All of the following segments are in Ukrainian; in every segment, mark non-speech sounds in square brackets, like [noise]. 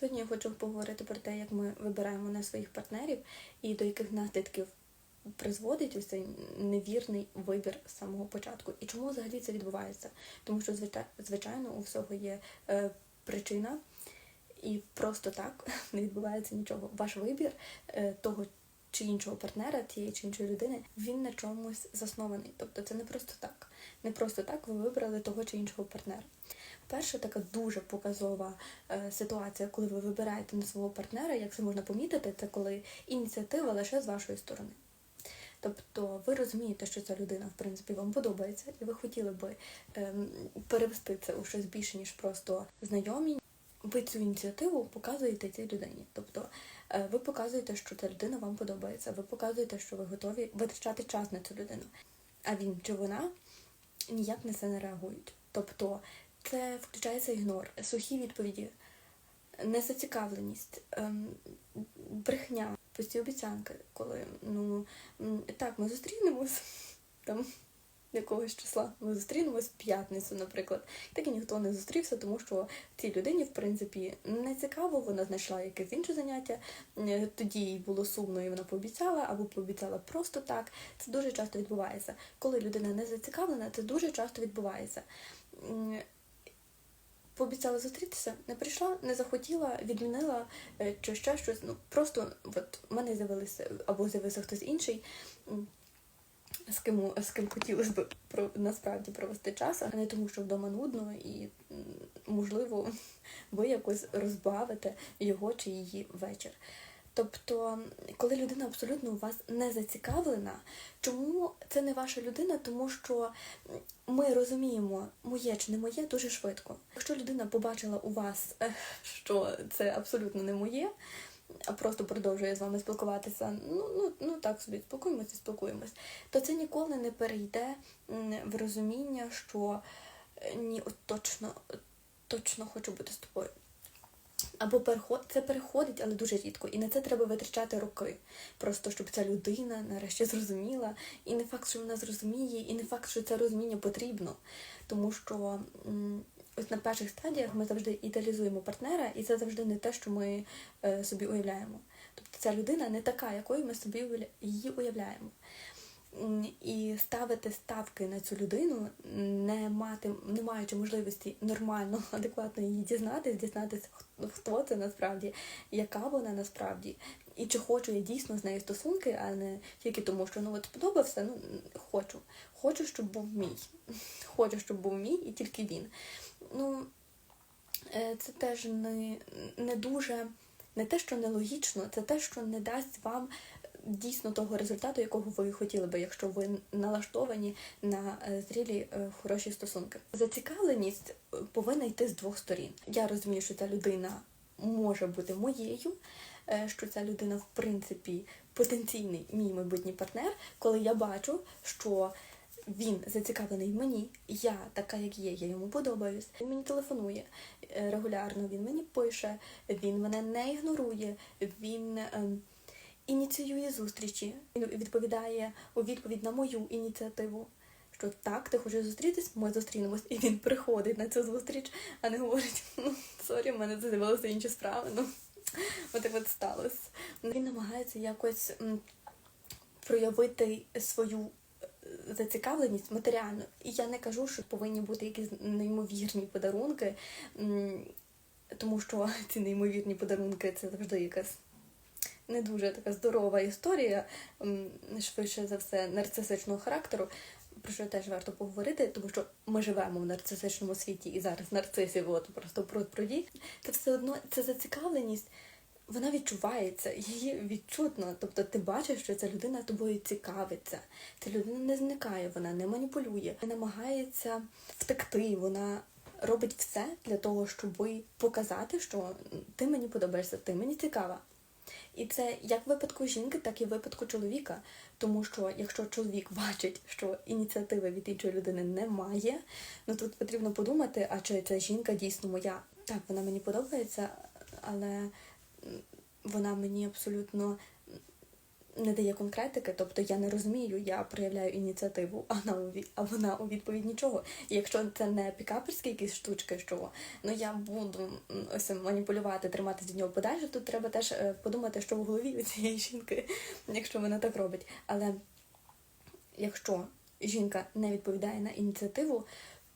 Сьогодні я хочу поговорити про те, як ми вибираємо на своїх партнерів і до яких наслідків призводить ось цей невірний вибір з самого початку. І чому взагалі це відбувається? Тому що, звичай- звичайно, у всього є е, причина, і просто так [laughs] не відбувається нічого. Ваш вибір е, того чи іншого партнера, тієї чи іншої людини, він на чомусь заснований. Тобто це не просто так. Не просто так ви вибрали того чи іншого партнера. Перша така дуже показова е, ситуація, коли ви вибираєте на свого партнера, як це можна помітити, це коли ініціатива лише з вашої сторони. Тобто ви розумієте, що ця людина, в принципі, вам подобається, і ви хотіли би ем, перевести це у щось більше, ніж просто знайомі. Ви цю ініціативу показуєте цій людині. Тобто е, ви показуєте, що ця людина вам подобається, ви показуєте, що ви готові витрачати час на цю людину. А він чи вона ніяк на це не реагують. Тобто це включається ігнор, сухі відповіді, незацікавленість, ем, брехня, пусті обіцянки, коли ну так, ми зустрінемось [laughs] там якогось числа. Ми зустрінемось в п'ятницю, наприклад. Так і ніхто не зустрівся, тому що цій людині, в принципі, не цікаво, вона знайшла якесь інше заняття. Е, Тоді їй було сумно, і вона пообіцяла, або пообіцяла просто так. Це дуже часто відбувається. Коли людина не зацікавлена, це дуже часто відбувається. Пообіцяла зустрітися, не прийшла, не захотіла, відмінила е, чи ще щось. Ну просто от в мене з'явилися або з'явився хтось інший, з ким з ким хотілося б про насправді провести час, а не тому, що вдома нудно, і можливо [laughs] ви якось розбавите його чи її вечір. Тобто, коли людина абсолютно у вас не зацікавлена, чому це не ваша людина? Тому що ми розуміємо, моє чи не моє дуже швидко. Якщо людина побачила у вас, е, що це абсолютно не моє, просто продовжує з вами спілкуватися, ну, ну, ну так собі спілкуємося, спілкуємось, то це ніколи не перейде в розуміння, що е, ні, от точно, точно хочу бути з тобою. Або переход це переходить, але дуже рідко. І на це треба витрачати роки. Просто щоб ця людина нарешті зрозуміла. І не факт, що вона зрозуміє, і не факт, що це розуміння потрібно. Тому що ось на перших стадіях ми завжди ідеалізуємо партнера, і це завжди не те, що ми е, собі уявляємо. Тобто ця людина не така, якою ми собі її уявляємо. І ставити ставки на цю людину, не мати, не маючи можливості нормально, [laughs] адекватно її дізнатись, дізнатися, хто це насправді, яка вона насправді, і чи хочу я дійсно з нею стосунки, а не тільки тому, що ну от сподобався, ну хочу. Хочу, щоб був мій. [laughs] Хочу, щоб був мій і тільки він. Ну, е, це теж не, не дуже, не те, що нелогічно, це те, що не дасть вам дійсно того результату, якого ви хотіли би, якщо ви налаштовані на е, зрілі е, хороші стосунки. Зацікавленість повинна йти з двох сторін. Я розумію, що ця людина може бути моєю, що ця людина, в принципі, потенційний мій майбутній партнер, коли я бачу, що він зацікавлений мені, я така, як є, я йому подобаюсь. Він мені телефонує е, регулярно, він мені пише, він мене не ігнорує, він ем, ініціює зустрічі, він відповідає у відповідь на мою ініціативу. Що так, ти хочеш зустрітись, ми зустрінемось, і він приходить на цю зустріч, а не говорить, ну сорі, в мене з'явилися інші справи. Ну от от сталося. Він намагається якось проявити свою зацікавленість матеріально. І я не кажу, що повинні бути якісь неймовірні подарунки, тому що [laughs] ці неймовірні подарунки це завжди якась не дуже така здорова історія, швидше за все, нарцисичного характеру. Про що теж варто поговорити, тому що ми живемо в нарцисичному світі і зараз нарцисів от просто пруд пруді. Це все одно це зацікавленість, вона відчувається, її відчутно. Тобто ти бачиш, що ця людина тобою цікавиться. Ця людина не зникає, вона не маніпулює, не намагається втекти. Вона робить все для того, щоб показати, що ти мені подобаєшся, ти мені цікава. І це як в випадку жінки, так і в випадку чоловіка. Тому що якщо чоловік бачить, що ініціативи від іншої людини немає, ну тут потрібно подумати, а чи ця жінка дійсно моя. Так, вона мені подобається, але вона мені абсолютно не дає конкретики, тобто я не розумію, я проявляю ініціативу, а вона у, а вона у відповідь нічого. І якщо це не пікаперські якісь штучки, що ну я буду ось маніпулювати, триматися від нього подальше, тут треба теж е, подумати, що в голові у цієї жінки, якщо вона так робить. Але якщо жінка не відповідає на ініціативу,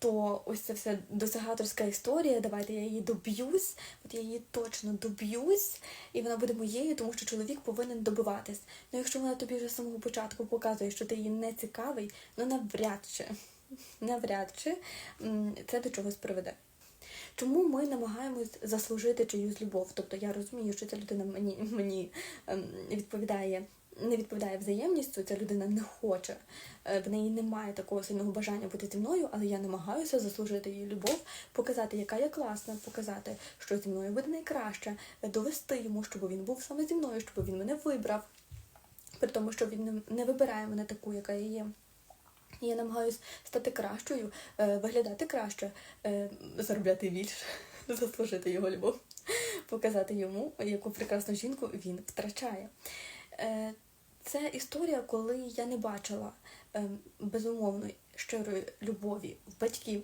то ось ця вся досягаторська історія, давайте я її доб'юсь, от я її точно доб'юсь, і вона буде моєю, тому що чоловік повинен добиватись. Ну якщо вона тобі вже з самого початку показує, що ти їй не цікавий, ну навряд чи, [laughs] навряд чи це до чогось приведе. Чому ми намагаємось заслужити чиюсь любов? Тобто я розумію, що ця людина мені, мені ем, відповідає, не відповідає взаємністю, ця людина не хоче, е, в неї немає такого сильного бажання бути зі мною, але я намагаюся заслужити її любов, показати, яка я класна, показати, що зі мною буде найкраще, е, довести йому, щоб він був саме зі мною, щоб він мене вибрав, при тому, що він не- вибирає мене таку, яка я є. Я намагаюсь стати кращою, е, виглядати краще, заробляти більше, [laughs] заслужити його любов, [laughs] показати йому, яку прекрасну жінку він втрачає. Це історія, коли я не бачила е, безумовної щирої любові в батьків.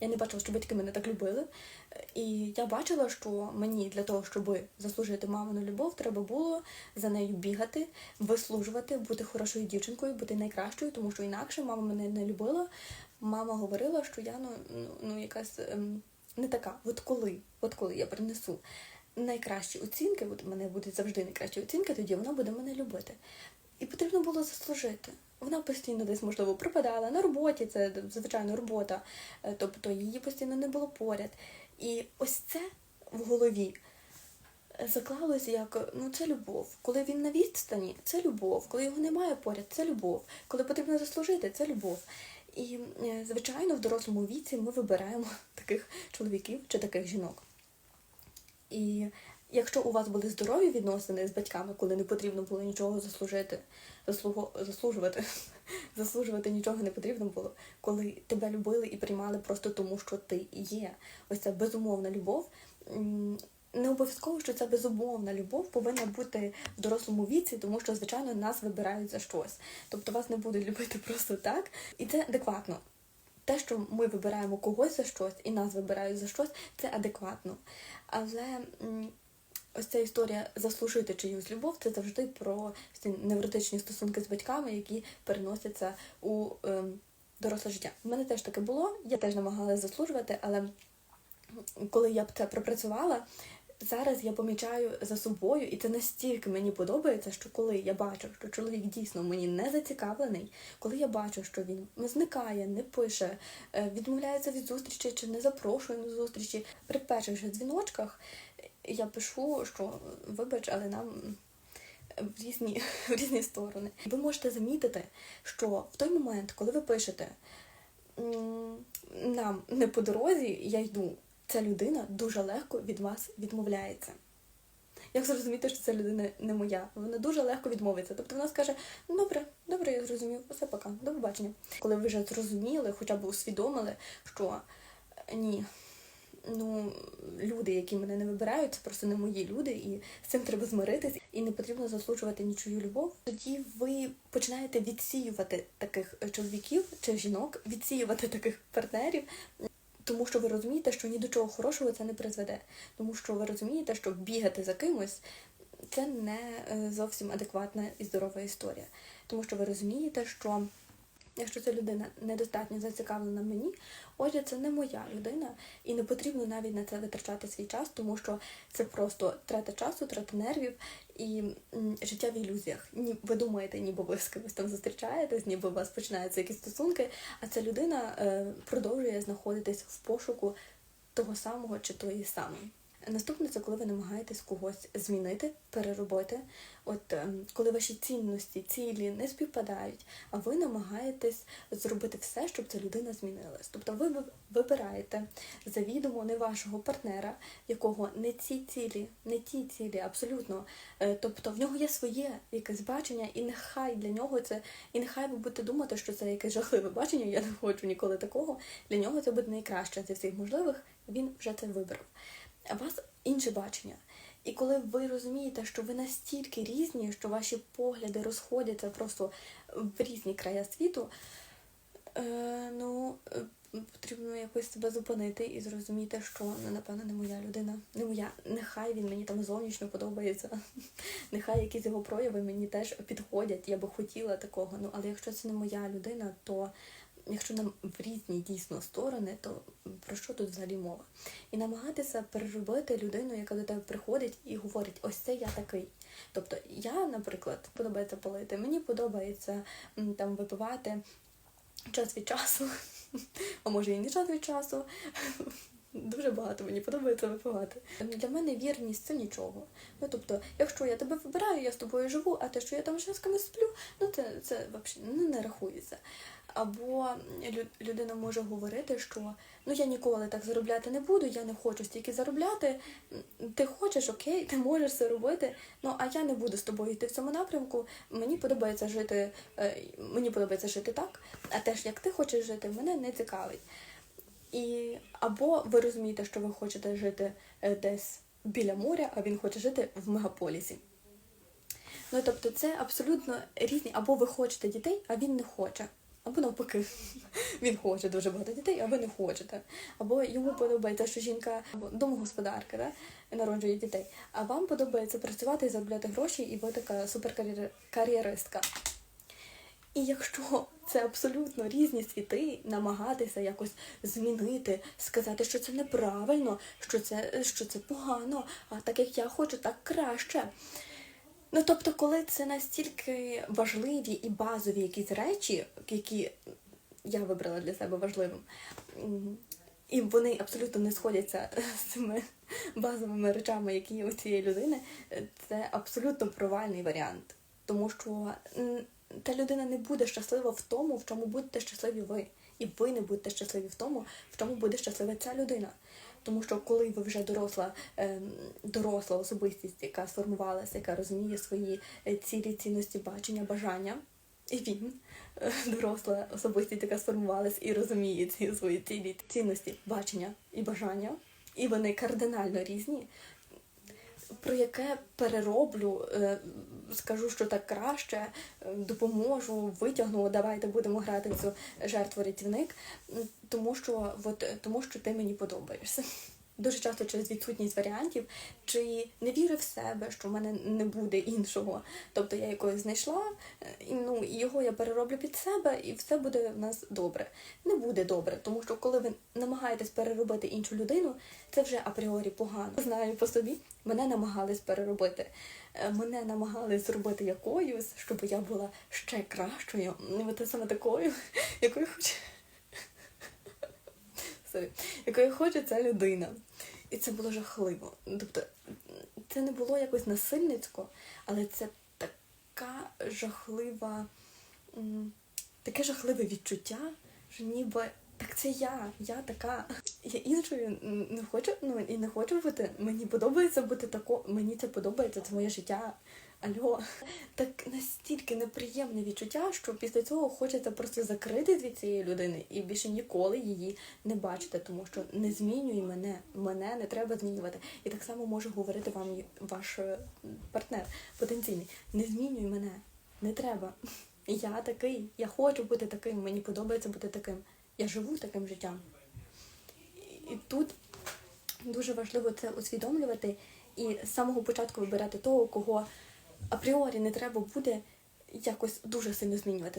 Я не бачила, що батьки мене так любили. І я бачила, що мені для того, щоб заслужити мамину любов, треба було за нею бігати, вислужувати, бути хорошою дівчинкою, бути найкращою, тому що інакше мама мене не любила. Мама говорила, що я ну, ну, якась ем, не така. От коли, от коли я принесу найкращі оцінки, от мене будуть завжди найкращі оцінки, тоді вона буде мене любити. І потрібно було заслужити. Вона постійно десь, можливо, пропадала на роботі, це звичайно робота, е, тобто її постійно не було поряд. І ось це в голові е, заклалось як ну це любов. Коли він на відстані, це любов. Коли його немає поряд, це любов. Коли потрібно заслужити, це любов. І, е, звичайно, в дорослому віці ми вибираємо [laughs] таких чоловіків чи таких жінок. І якщо у вас були здорові відносини з батьками, коли не потрібно було нічого заслужити, заслуго, заслужувати, [laughs] заслужувати нічого не потрібно було, коли тебе любили і приймали просто тому, що ти є. Ось ця безумовна любов. Не обов'язково, що ця безумовна любов повинна бути в дорослому віці, тому що, звичайно, нас вибирають за щось. Тобто вас не будуть любити [laughs] просто так, і це адекватно. Те, що ми вибираємо когось за щось і нас вибирають за щось, це адекватно. Але ось ця історія заслужити чиюсь любов, це завжди про невротичні стосунки з батьками, які переносяться у ем, доросле життя. У мене теж таке було, я теж намагалася заслужувати, але коли я б це пропрацювала, зараз я помічаю за собою, і це настільки мені подобається, що коли я бачу, що чоловік дійсно мені не зацікавлений, коли я бачу, що він зникає, не пише, е, відмовляється від зустрічі чи не запрошує на зустрічі, при перших же дзвіночках я пишу, що вибач, але нам в різні, [laughs] в різні сторони. Ви можете замітити, що в той момент, коли ви пишете нам не по дорозі, я йду, ця людина дуже легко від вас відмовляється. Як зрозуміти, що ця людина не моя? Вона дуже легко відмовиться. Тобто вона скаже: «Ну, добре, добре, я зрозумів, все пока, до побачення. Коли ви вже зрозуміли, хоча б усвідомили, що ні, ну, люди, які мене не вибирають, це просто не мої люди, і з цим треба змиритись, і не потрібно заслужувати нічию любов. Тоді ви починаєте відсіювати таких е, чоловіків чи жінок, відсіювати таких партнерів. Тому що ви розумієте, що ні до чого хорошого це не призведе. Тому що ви розумієте, що бігати за кимось це не е, зовсім адекватна і здорова історія. Тому що ви розумієте, що якщо ця людина недостатньо зацікавлена мені, отже, це не моя людина, і не потрібно навіть на це витрачати свій час, тому що це просто трата часу, трата нервів і життя в ілюзіях. Ні, ви думаєте, ніби ви з кимось там зустрічаєтесь, ніби у вас починаються якісь стосунки, а ця людина е, продовжує знаходитись в пошуку того самого чи тої самої. Наступне це коли ви намагаєтесь когось змінити, переробити. От ем, коли ваші цінності, цілі не співпадають, а ви намагаєтесь зробити все, щоб ця людина змінилась. Тобто ви ви- вибираєте завідомо не вашого партнера, якого не ці цілі, не ті цілі, абсолютно. Е, Тобто в нього є своє якесь бачення, і нехай для нього це, і нехай ви будете думати, що це якесь жахливе бачення, я не хочу ніколи такого. Для нього це буде найкраще зі всіх можливих, він вже це вибрав. У вас інше бачення. І коли ви розумієте, що ви настільки різні, що ваші погляди розходяться просто в різні края світу, е, ну е, потрібно якось себе зупинити і зрозуміти, що ну, напевно не моя людина, не моя. Нехай він мені там зовнішньо подобається. [laughs] Нехай якісь його прояви мені теж підходять. Я би хотіла такого. Ну але якщо це не моя людина, то якщо нам в різні дійсно сторони, то про що тут взагалі мова? І намагатися переробити людину, яка до тебе приходить і говорить, ось це я такий. Тобто я, наприклад, подобається палити, мені подобається там випивати час від часу, [laughs] а може і не час від часу. Дуже багато мені подобається випивати. Для мене вірність це нічого. Ну тобто, якщо я тебе вибираю, я з тобою живу, а те, що я там ще з кимось сплю, ну це, це взагалі ну, не рахується. Або людина може говорити, що ну я ніколи так заробляти не буду, я не хочу стільки заробляти. Ти хочеш, окей, ти можеш це робити. Ну а я не буду з тобою йти в цьому напрямку. Мені подобається жити, е, мені подобається жити так, а те як ти хочеш жити, мене не цікавить. І або ви розумієте, що ви хочете жити е, десь біля моря, а він хоче жити в мегаполісі. Ну тобто це абсолютно різні, або ви хочете дітей, а він не хоче. Або навпаки, [laughs] він хоче дуже багато дітей, а ви не хочете. Або йому подобається, що жінка або домогосподарка да, народжує дітей, а вам подобається працювати і заробляти гроші, і ви така суперкар'єристка. І якщо це абсолютно різні світи, намагатися якось змінити, сказати, що це неправильно, що це, що це погано, а так як я хочу, так краще. Ну тобто, коли це настільки важливі і базові якісь речі, які я вибрала для себе важливим, і вони абсолютно не сходяться з цими базовими речами, які є у цієї людини, це абсолютно провальний варіант. Тому що та людина не буде щаслива в тому, в чому будете щасливі ви. І ви не будете щасливі в тому, в чому буде щаслива ця людина. Тому що коли ви вже доросла, ем, доросла особистість, яка сформувалася, яка розуміє свої е, цілі, цінності, бачення, бажання, і він е, доросла особистість, яка сформувалася і розуміє ці свої цілі, цінності, бачення і бажання, і вони кардинально різні, про яке перероблю, е, скажу, що так краще, е, допоможу, витягну, давайте будемо грати в цю жертву рятівник, тому що, от, тому що ти мені подобаєшся. Дуже часто через відсутність варіантів, чи не віри в себе, що в мене не буде іншого. Тобто я якогось знайшла, е, ну і його я перероблю під себе, і все буде в нас добре. Не буде добре, тому що коли ви намагаєтесь переробити іншу людину, це вже апріорі погано. Знаю по собі, мене намагались переробити. Е, Мене намагались зробити якоюсь, щоб я була ще кращою, не те саме такою, [laughs] якою хоче. [laughs] Якою хоче ця людина. І це було жахливо. Тобто, це не було якось насильницько, але це така жахлива, таке жахливе відчуття, що ніби так це я, я така. Я іншою не хочу, ну і не хочу бути. Мені подобається бути тако, мені це подобається, це моє життя. Альо, так настільки неприємне відчуття, що після цього хочеться просто закрити від цієї людини і більше ніколи її не бачити, тому що не змінюй мене, мене не треба змінювати. І так само може говорити вам ваш е, партнер потенційний. Не змінюй мене, не треба. Я такий, я хочу бути таким, мені подобається бути таким. Я живу таким життям. І тут дуже важливо це усвідомлювати і з самого початку вибирати того, кого апріорі не треба буде якось дуже сильно змінювати.